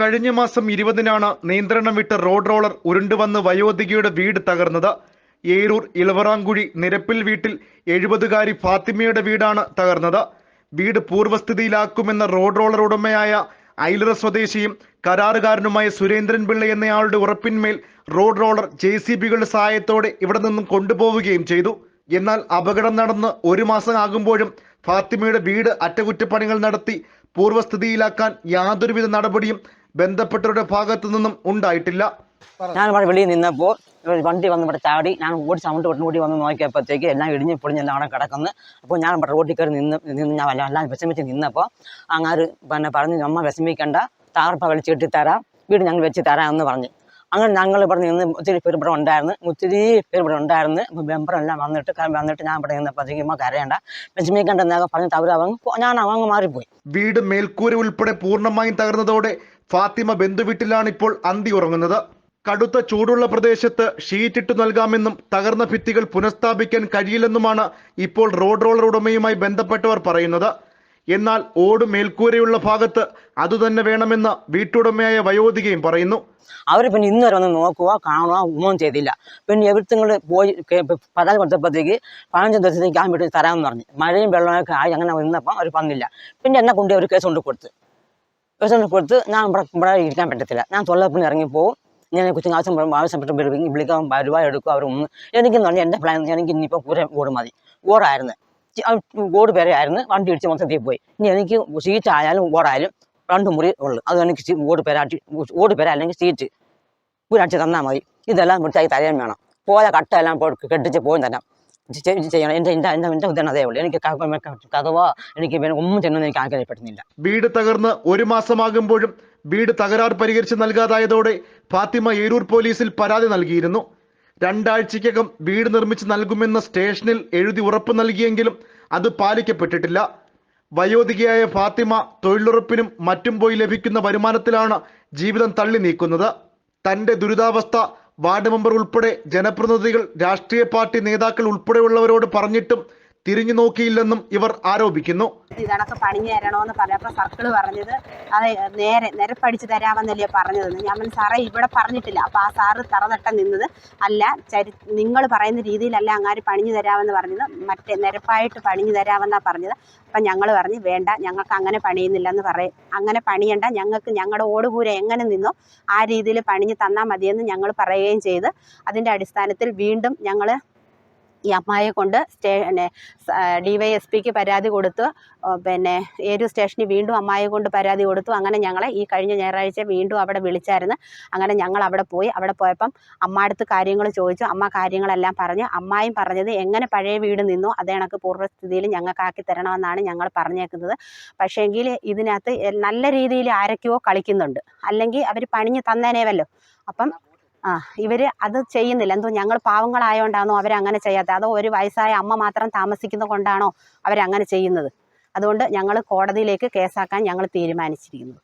കഴിഞ്ഞ മാസം ഇരുപതിനാണ് നിയന്ത്രണം വിട്ട റോഡ് റോളർ ഉരുണ്ടുവന്ന് വയോധികയുടെ വീട് തകർന്നത്. ഏരൂർ ഇളവറാങ്കുഴി നിരപ്പിൽ വീട്ടിൽ എഴുപതുകാരി ഫാത്തിമയുടെ വീടാണ് തകർന്നത്. വീട് പൂർവസ്ഥിതിയിലാക്കുമെന്ന റോഡ് റോളർ ഉടമയായ ഐലറ സ്വദേശിയും കരാറുകാരനുമായ സുരേന്ദ്രൻ പിള്ള എന്നയാളുടെ ഉറപ്പിന്മേൽ റോഡ് റോളർ ജെ സി ബികളുടെ സഹായത്തോടെ ഇവിടെ നിന്നും കൊണ്ടുപോവുകയും ചെയ്തു. എന്നാൽ അപകടം നടന്ന് ഒരു മാസം ആകുമ്പോഴും ഫാത്തിമയുടെ വീട് അറ്റകുറ്റപ്പണികൾ നടത്തി പൂർവസ്ഥിതിയിലാക്കാൻ യാതൊരുവിധ നടപടിയും ബന്ധപ്പെട്ടവരുടെ ഭാഗത്തു നിന്നും ഉണ്ടായിട്ടില്ല. ഞാൻ ഇവിടെ വെളിയിൽ നിന്നപ്പോൾ വണ്ടി വന്ന് ഇവിടെ ചാടി ഞാൻ ഓടി സൗണ്ട് കൊണ്ടു കൂടി വന്ന് നോക്കിയപ്പോഴത്തേക്ക് എല്ലാം ഇടിഞ്ഞ് പൊളിഞ്ഞ് എല്ലാം അവിടെ കിടക്കുന്നു. അപ്പോൾ ഞാൻ ഇവിടെ റോഡിൽ കയറി നിന്ന് നിന്ന് ഞാൻ എല്ലാം വിഷമിച്ച് നിന്നപ്പോൾ അങ്ങാര് പിന്നെ പറഞ്ഞു അമ്മ വിഷമിക്കേണ്ട താർപ്പ വലിച്ചിട്ട് തരാം വീട് ഞങ്ങൾ വെച്ച് തരാം എന്ന് പറഞ്ഞു. അങ്ങനെ ഞങ്ങൾ ഇവിടെ നിന്ന് ഒത്തിരി പേര് ഇവിടെ ഉണ്ടായിരുന്നു. ഒത്തിരി പേര് ഇവിടെ ഉണ്ടായിരുന്നു. അപ്പോൾ മെമ്പറെല്ലാം വന്നിട്ട് വന്നിട്ട് ഞാൻ ഇവിടെ നിന്ന് അമ്മ കരയണ്ട. കണ്ട എന്നൊക്കെ പറഞ്ഞിട്ട് അവർ അവങ്ങ് ഞാൻ അവങ്ങ് മാറിപ്പോയി. വീട് മേൽക്കൂര ഉൾപ്പെടെ പൂർണമായും തകർന്നതോടെ ഫാത്തിമ ബന്ധുവീട്ടിലാണ് ഇപ്പോൾ അന്തി ഉറങ്ങുന്നത്. കടുത്ത ചൂടുള്ള പ്രദേശത്ത് ഷീറ്റിട്ട് നൽകാമെന്നും തകർന്ന ഭിത്തികൾ പുനഃസ്ഥാപിക്കാൻ കഴിയില്ലെന്നുമാണ് ഇപ്പോൾ റോഡ് റോളർ ഉടമയുമായി ബന്ധപ്പെട്ടവർ പറയുന്നത്. എന്നാൽ ഓട് മേൽക്കൂരയുള്ള ഭാഗത്ത് അതുതന്നെ വേണമെന്ന് വീട്ടുടമയായ വയോധികയും പറയുന്നു. അവർ പിന്നെ ഇന്ന് വരെ വന്ന് നോക്കുക കാണുക ഒന്നും ചെയ്തില്ല. പിന്നെ എവിടുത്തെ പോയി പതാക കൊടുത്തപ്പോഴത്തേക്ക് പതിനഞ്ച് ദിവസത്തേക്ക് ആ വീട്ടിൽ തരാമെന്ന് പറഞ്ഞു. മഴയും വെള്ളമൊക്കെ ആയി അങ്ങനെ നിന്നപ്പോൾ അവർ വന്നില്ല. പിന്നെ എന്നെ കൊണ്ട് ഒരു കേസ് കൊണ്ട് കൊടുത്ത്. കേസ് കൊണ്ട് കൊടുത്ത് ഞാൻ ഇവിടെ ഇവിടെ ഇരിക്കാൻ പറ്റത്തില്ല. ഞാൻ തൊള്ളപ്പിന് ഇറങ്ങിപ്പോവും. ഞാൻ കൊച്ചിന് ആവശ്യം ആവശ്യപ്പെട്ട് വിളി- വിളിക്കാൻ വരുവാ എടുക്കും അവർ ഒന്ന് എനിക്കെന്ന് പറഞ്ഞാൽ എന്റെ പ്ലാൻ എനിക്ക് ഇനിയിപ്പോൾ കൂടെ ഓട് മതി. ഓടായിരുന്നു. ഓട് പേരായിരുന്നു വണ്ടി ഇടിച്ച് മൊത്തത്തിൽ പോയി. ഇനി എനിക്ക് സീറ്റ് ആയാലും ഓടായാലും രണ്ട് മുറി ഉള്ളു. അത് എനിക്ക് ഓട് പേരാട്ടി ഓട് പേര അല്ലെങ്കിൽ സീറ്റ് ഒരാഴ്ച തന്നാൽ മതി. ഇതെല്ലാം വൃത്തിയായി തരാൻ വേണം. പോയ കട്ടെല്ലാം കെട്ടിച്ച് പോയി തരാം ചെയ്യണം. എനിക്ക് എനിക്ക് വീട് തകർന്ന് ഒരു മാസമാകുമ്പോഴും വീട് തകരാർ പരിഹരിച്ച് നൽകാതായതോടെ ഫാത്തിമ ഏരൂർ പോലീസിൽ പരാതി നൽകിയിരുന്നു. രണ്ടാഴ്ചയ്ക്കകം വീട് നിർമ്മിച്ച് നൽകുമെന്ന് സ്റ്റേഷനിൽ എഴുതി ഉറപ്പ് നൽകിയെങ്കിലും അത് പാലിക്കപ്പെട്ടിട്ടില്ല. വയോധികയായ ഫാത്തിമ തൊഴിലുറപ്പിനും മറ്റും പോയി ലഭിക്കുന്ന വരുമാനത്തിലാണ് ജീവിതം തള്ളി നീക്കുന്നത്. തന്റെ ദുരിതാവസ്ഥ വാർഡ് മെമ്പർ ഉൾപ്പെടെ ജനപ്രതിനിധികൾ രാഷ്ട്രീയ പാർട്ടി നേതാക്കൾ ഉൾപ്പെടെയുള്ളവരോട് പറഞ്ഞിട്ടും തിരിഞ്ഞു നോക്കിയില്ലെന്നും ഇവർ ആരോപിക്കുന്നു. ഇതണക്ക് പണിഞ്ഞു തരണമെന്ന് പറഞ്ഞപ്പോൾ സർക്കിൾ പറഞ്ഞത് അത് നേരെ നിരപ്പടിച്ച് തരാമെന്നല്ലേ പറഞ്ഞതെന്ന് ഞാൻ സാറേ ഇവിടെ പറഞ്ഞിട്ടില്ല. അപ്പോൾ ആ സാറ് തറതട്ട നിന്നത് അല്ല ചരി നിങ്ങൾ പറയുന്ന രീതിയിലല്ല അങ്ങാര് പണിഞ്ഞു തരാമെന്ന് പറഞ്ഞത്. മറ്റേ നിരപ്പായിട്ട് പണിഞ്ഞു തരാമെന്നാണ് പറഞ്ഞത്. അപ്പം ഞങ്ങൾ പറഞ്ഞു വേണ്ട ഞങ്ങൾക്ക് അങ്ങനെ പണിയുന്നില്ലെന്ന് പറയും അങ്ങനെ പണിയണ്ട. ഞങ്ങൾക്ക് ഞങ്ങളുടെ ഓടുകൂര എങ്ങനെ നിന്നോ ആ രീതിയിൽ പണിഞ്ഞ് തന്നാൽ മതിയെന്ന് ഞങ്ങൾ പറയുകയും ചെയ്ത് അതിന്റെ അടിസ്ഥാനത്തിൽ വീണ്ടും ഞങ്ങൾ ഈ അമ്മായെ കൊണ്ട് സ്റ്റേ ഡി വൈ എസ് പിക്ക് പരാതി കൊടുത്തു പിന്നെ ഏരു സ്റ്റേഷനിൽ വീണ്ടും അമ്മായെ കൊണ്ട് പരാതി കൊടുത്തു. അങ്ങനെ ഞങ്ങളെ ഈ കഴിഞ്ഞ ഞായറാഴ്ച വീണ്ടും അവിടെ വിളിച്ചായിരുന്നു. അങ്ങനെ ഞങ്ങൾ അവിടെ പോയി. അവിടെ പോയപ്പം അമ്മയടുത്ത് കാര്യങ്ങൾ ചോദിച്ചു. അമ്മ കാര്യങ്ങളെല്ലാം പറഞ്ഞു. അമ്മായും പറഞ്ഞത് എങ്ങനെ പഴയ വീട് നിന്നോ അതേ കണക്ക് പൂർവസ്ഥിതിയിൽ ഞങ്ങൾക്ക് ആക്കി തരണമെന്നാണ് ഞങ്ങൾ പറഞ്ഞേക്കുന്നത്. പക്ഷേങ്കിൽ ഇതിനകത്ത് നല്ല രീതിയിൽ ആരൊക്കെയോ കളിക്കുന്നുണ്ട്. അല്ലെങ്കിൽ അവർ പണിഞ്ഞ് തന്നേനേവല്ലോ. അപ്പം ആ ഇവർ അത് ചെയ്യുന്നില്ല. എന്തോ ഞങ്ങൾ പാവങ്ങളായോണ്ടാണോ അവരങ്ങനെ ചെയ്യാത്തത് അതോ ഒരു വയസ്സായ അമ്മ മാത്രം താമസിക്കുന്നത് കൊണ്ടാണോ അവരങ്ങനെ ചെയ്യുന്നത്? അതുകൊണ്ട് ഞങ്ങൾ കോടതിയിലേക്ക് കേസാക്കാൻ ഞങ്ങൾ തീരുമാനിച്ചിരിക്കുന്നു.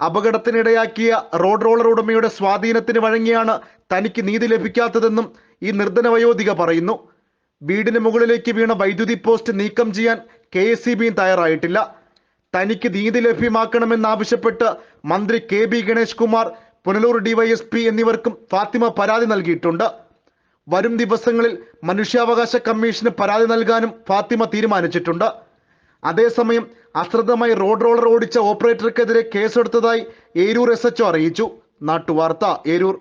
അപകടത്തിനിടയാക്കിയ റോഡ് റോളർ ഉടമയുടെ സ്വാധീനത്തിന് വഴങ്ങിയാണ് തനിക്ക് നീതി ലഭിക്കാത്തതെന്നും ഈ നിർദ്ധന വയോധിക പറയുന്നു. വീടിന് മുകളിലേക്ക് വീണ വൈദ്യുതി പോസ്റ്റ് നീക്കം ചെയ്യാൻ കെ എസ് സി ബിയും തയ്യാറായിട്ടില്ല. തനിക്ക് നീതി ലഭ്യമാക്കണമെന്നാവശ്യപ്പെട്ട് മന്ത്രി K B Ganesh Kumar Punalur DYSP എന്നിവർക്കും ഫാത്തിമ പരാതി നൽകിയിട്ടുണ്ട്. വരും ദിവസങ്ങളിൽ മനുഷ്യാവകാശ കമ്മീഷന് പരാതി നൽകാനും ഫാത്തിമ തീരുമാനിച്ചിട്ടുണ്ട്. അതേസമയം അശ്രദ്ധമായി റോഡ് റോളർ ഓടിച്ച ഓപ്പറേറ്റർക്കെതിരെ കേസെടുത്തതായി ഏരൂർ എസ് അറിയിച്ചു. നാട്ടുവാർത്ത ഏരൂർ.